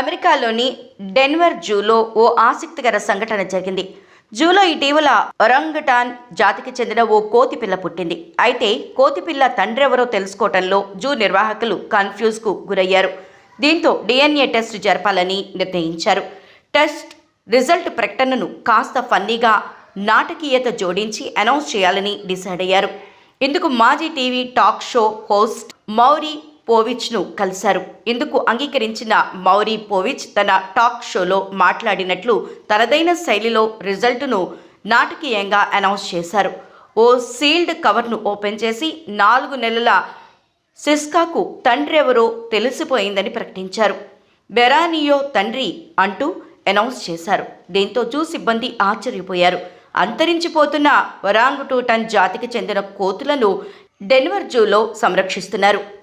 అమెరికాలోని డెన్వర్ జూలో ఓ ఆసక్తికర సంఘటన జరిగింది. జూలో ఇటీవల ఒరంగటాన్ జాతికి చెందిన ఓ కోతి పిల్ల పుట్టింది. అయితే కోతి పిల్ల తండ్రి ఎవరో తెలుసుకోవటంలో జూ నిర్వాహకులు కన్ఫ్యూజ్కు గురయ్యారు. దీంతో డిఎన్ఏ టెస్ట్ జరపాలని నిర్ణయించారు. టెస్ట్ రిజల్ట్ ప్రకటనను కాస్త ఫన్నీగా నాటకీయత జోడించి అనౌన్స్ చేయాలని డిసైడ్ అయ్యారు. ఇందుకు మాజీ TV talk show host Maury పోవిచ్ను కలిశారు. ఇందుకు అంగీకరించిన మౌరీ పోవిచ్ తన టాక్ షోలో మాట్లాడినట్లు తనదైన శైలిలో రిజల్టును నాటకీయంగా అనౌన్స్ చేశారు. ఓ సీల్డ్ కవర్ను ఓపెన్ చేసి నాలుగు నెలల సిస్కాకు తండ్రి ఎవరో తెలిసిపోయిందని ప్రకటించారు. బెరానియో తండ్రి అంటూ అనౌన్స్ చేశారు. దీంతో జూ సిబ్బంది ఆశ్చర్యపోయారు. అంతరించిపోతున్న వరాంగుటూటన్ జాతికి చెందిన కోతులను డెన్వర్ జూలో సంరక్షిస్తున్నారు.